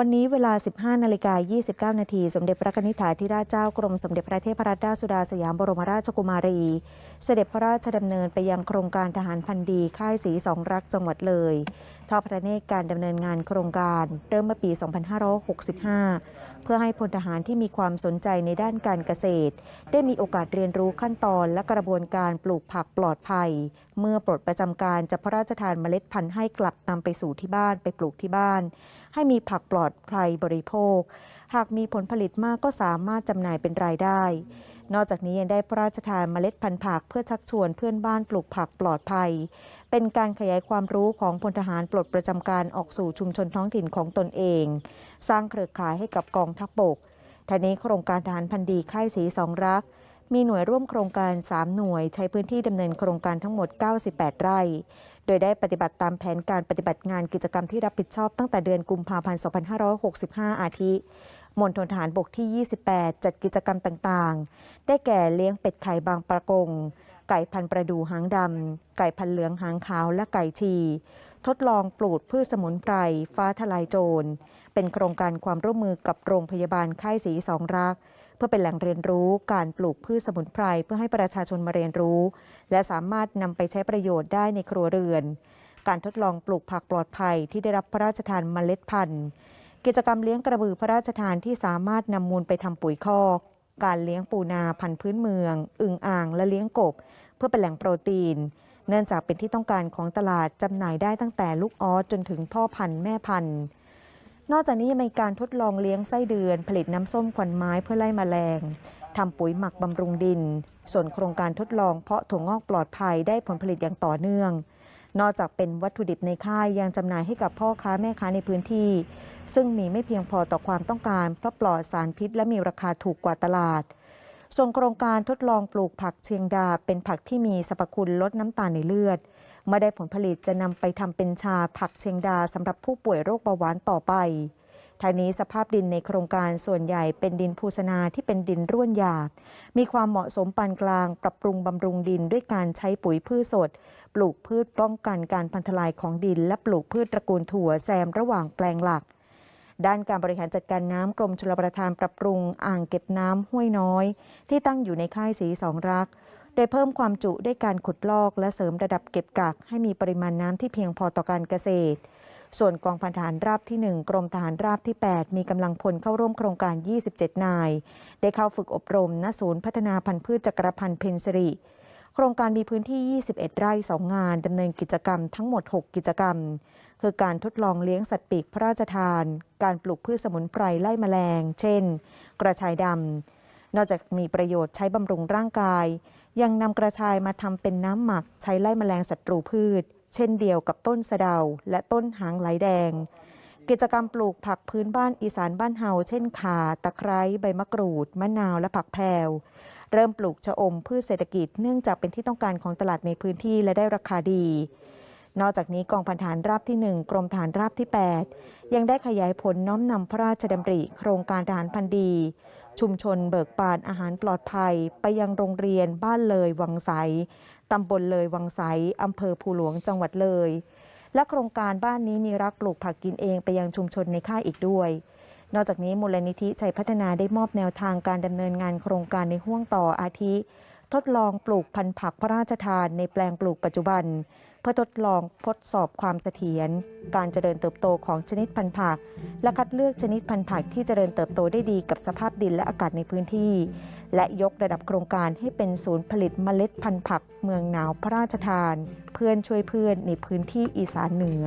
วันนี้เวลา 15นาฬิกา29 นาที สมเด็จพระนิธิถาธิราชเจ้ากรมสมเด็จพระเทพรัตนราชสุดาสยามบรมราชกุมารี เสด็จพระราชดำเนินไปยังโครงการทหารพันดีค่ายสีสองรักจังหวัดเลยทอดพระเนตรการดำเนินงานโครงการเริ่มเมื่อปี 2565 เพื่อให้พลทหารที่มีความสนใจในด้านการเกษตร ได้มีโอกาสเรียนรู้ขั้นตอนและกระบวนการปลูกผักปลอดภัย เมื่อปลดประจำการจะพระราชทานเมล็ดพันธุ์ให้กลับนำไปสู่ที่บ้านไปปลูกที่บ้าน ให้มีผักปลอดภัยบริโภค หากมีผลผลิตมากก็สามารถจำหน่ายเป็นรายได้ นอกจากนี้ยังได้พระราชทานเมล็ดพันธุ์ผักเพื่อชักชวนเพื่อนบ้านปลูกผักปลอดภัย เป็นการขยายความรู้ของพลทหารปลดประจำการออกสู่ชุมชนท้องถิ่นของตนเอง สร้างเครือข่ายให้กับกองทัพบกทานี้โครงการทหารพันดีค่ายสีสองรัก มีหน่วยร่วมโครงการ 3 หน่วยใช้พื้นที่ดำเนินโครงการทั้งหมด 98 ไร่ โดยได้ปฏิบัติตามแผนการปฏิบัติงานกิจกรรมที่รับผิดชอบตั้งแต่เดือนกุมภาพันธ์ 2565 อาทิมณฑลทหารบกที่ 28 จัดกิจกรรมต่างๆ ได้แก่เลี้ยงเป็ดไข่บางประกง ไก่พันประดูหางดำ ไก่พันเหลืองหางขาวและไก่ชี ทดลองปลูกพืชสมุนไพร ฟ้าทลายโจร เป็นโครงการความร่วมมือกับโรงพยาบาลค่ายสีสองรัก เพื่อเป็นแหล่งเรียนรู้การปลูกพืชสมุนไพรเพื่อให้ประชาชนมาเรียนรู้ และสามารถนำไปใช้ประโยชน์ได้ในครัวเรือน การทดลองปลูกผักปลอดภัยที่ได้รับพระราชทานเมล็ดพันธุ์ กิจกรรมเลี้ยงกระบือพระราชทานที่สามารถนำมูลไปทำปุ๋ยคอก การเลี้ยงปูนาพันธุ์พื้นเมือง อึ่งอ่างและเลี้ยงกบ เพื่อเป็นแหล่งโปรตีน เนื่องจากเป็นที่ต้องการของตลาดจำหน่ายได้ตั้งแต่ลูกออสจนถึงพ่อพันธุ์แม่พันธุ์ นอกจากนี้ยังมีการทดลองเลี้ยงไส้เดือน ผลิตน้ำส้มควันไม้เพื่อไล่แมลงทำปุ๋ยหมักบำรุงดิน ส่วนโครงการทดลองเพาะถั่วงอกปลอดภัยได้ผลผลิตอย่างต่อเนื่อง นอกจากเป็นวัตถุดิบในค่ายยังจำหน่ายให้กับพ่อค้าแม่ค้าในพื้นที่ ซึ่งมีไม่เพียงพอต่อความต้องการเพราะปลอดสารพิษและมีราคาถูกกว่าตลาด ส่วนโครงการทดลองปลูกผักเชียงดาเป็นผักที่มีสรรพคุณลดน้ำตาลในเลือด เมื่อได้ผลผลิตจะนำไปทำเป็นชาผักเชียงดาสำหรับผู้ป่วยโรคเบาหวานต่อไปทางนี้สภาพดินในโครงการส่วนใหญ่เป็นดินภูสนาที่เป็นดินร่วนหยาบมีความเหมาะสมปานกลาง ปรับปรุงบำรุงดินด้วยการใช้ปุ๋ยพืชสด ปลูกพืชป้องกันการพันทลายของดิน และปลูกพืชตระกูลถั่วแซมระหว่างแปลงหลัก ด้านการบริหารจัดการน้ำกรมชลประทานปรับปรุงอ่างเก็บน้ำห้วยน้อย ที่ตั้งอยู่ในค่ายสีสองรัก โดยเพิ่มความจุด้วยการขุดลอกและเสริมระดับเก็บกักให้มีปริมาณน้ำที่เพียงพอต่อการเกษตร ส่วนกองพันทหารราบที่ 1 กรมทหารราบที่ 8 มีกำลังพลเข้าร่วมโครงการ 27 นาย ได้เข้าฝึกอบรมณศูนย์พัฒนาพันธุ์พืชจักรพันธ์เพนสิริโครงการมีพื้นที่ 21 ไร่ 2 งาน ดำเนินกิจกรรมทั้งหมด 6 กิจกรรม คือการทดลองเลี้ยงสัตว์ปีกพระราชทาน การปลูกพืชสมุนไพรไล่แมลง เช่น กระชายดำ นอกจากมีประโยชน์ใช้บำรุงร่างกาย ยังนำกระชายมาทำเป็นน้ำหมักใช้ไล่แมลงศัตรูพืช เช่นเดียวกับต้นสะเดา และต้นหางไหลแดง กิจกรรมปลูกผักพื้นบ้านอีสานบ้านเฮาเช่นข่าตะไคร้ใบมะกรูด มะนาวและผักแพรวเริ่มปลูกชะอมพืชเศรษฐกิจเนื่องจากเป็นที่ต้องการของตลาดในพื้นที่และได้ราคาดี นอกจากนี้กองพันฐานราบที่ 1 กรมฐานราบที่ 8 ยังได้ขยายผลน้อมนำพระราชดำริ โครงการทหารพันดี ชุมชนเบิกบานอาหารปลอดภัย ไปยังโรงเรียนบ้านเลยวังไสตำบลเลยวังไสอำเภอภูหลวงจังหวัดเลย และโครงการบ้านนี้มีรักปลูกผักกินเองไปยังชุมชนในค่ายอีกด้วย นอกจากนี้มูลนิธิชัยพัฒนาได้มอบแนวทางการดำเนินงานโครงการในห่วงต่ออาทิ ทดลองปลูกพันธุ์ผักพระราชทานในแปลงปลูกปัจจุบัน พื่อทดลองทดสอบความเสถียร การเจริญเติบโตของชนิดพันธุ์ผัก และคัดเลือกชนิดพันธุ์ผักที่เจริญเติบโตได้ดีกับสภาพดินและอากาศในพื้นที่ และยกระดับโครงการให้เป็นศูนย์ผลิตเมล็ดพันธุ์ผัก เมืองหนาวพระราชทาน เพื่อนช่วยเพื่อนในพื้นที่อีสานเหนือ